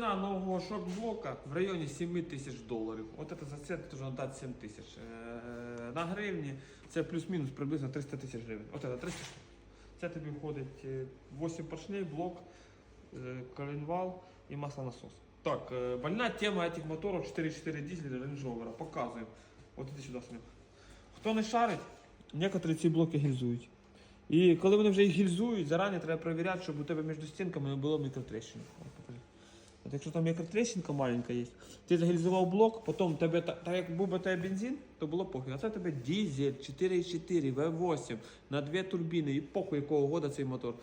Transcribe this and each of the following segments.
Ціна нового шок-блока в районі 7 тисяч доларів. От це за це можна дати 7 тисяч. Е, На гривні це плюс-мінус приблизно 300 тисяч гривень. От це 300. Це тобі входить е, 8 поршней, блок, е, коленвал і маслонасос. Так, е, больна тема этих моторів 4.4 дизеля Range Rover. Показуємо. От іди сюди Сміх. Хто не шарить, некоторі ці блоки гільзують. І коли вони вже їх гільзують, зарані треба перевіряти, щоб у тебе між стінками не було мікротрещин. От, якщо там мікротрещинка маленька є, ти загільзував блок, потім тебе, та- так як був би тебе бензин, то було похуй. А це тебе дизель 4.4 V8 на дві турбіни і похуй якого года цей мотор.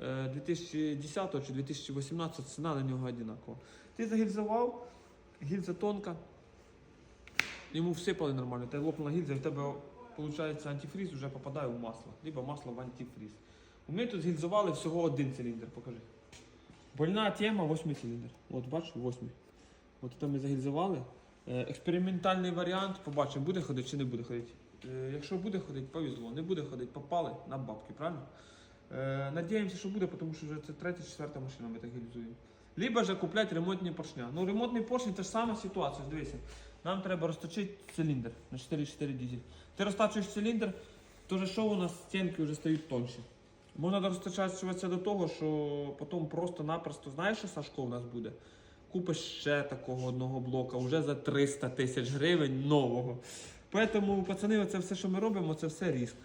Е, 2010 чи 2018 ціна на нього одинакова. Ти загільзував, гільза тонка, йому всипали нормально, тебе лопнула гільза, і в тебе виходить антифріз вже попадає в масло, либо масло в антифріз. Ми тут згільзували всього один циліндр, покажи. Больна тема, восьмий циліндр. От бачиш, восьмий. От це ми загільзували. Е, Експериментальний варіант, побачимо, буде ходити чи не буде ходити. Е, Якщо буде ходити, повезло. Не буде ходити, попали на бабки, правильно? Е, Надіємося, що буде, тому що вже це третя, четверта машина ми так гільзуємо. Либо же купляти ремонтні поршня. Ну, ремонтний поршень це ж сама ситуація. Дивися, нам треба розточити циліндр на 4,4 дизель. Ти розтачуєш циліндр, то що у нас стінки вже стають тонші. Можна розтачатися до того, що потім просто-напросто, знаєш, що Сашко у нас буде? Купиш ще такого одного блока вже за 300 тисяч гривень нового. Тому, пацани, це все, що ми робимо, це все риск.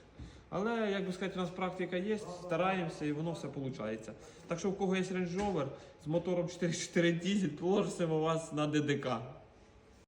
Але, як би сказати, у нас практика є, стараємося і воно все виходить. Так що, у кого є Range Rover з мотором 4.4 дизель, просимо вас на ДДК.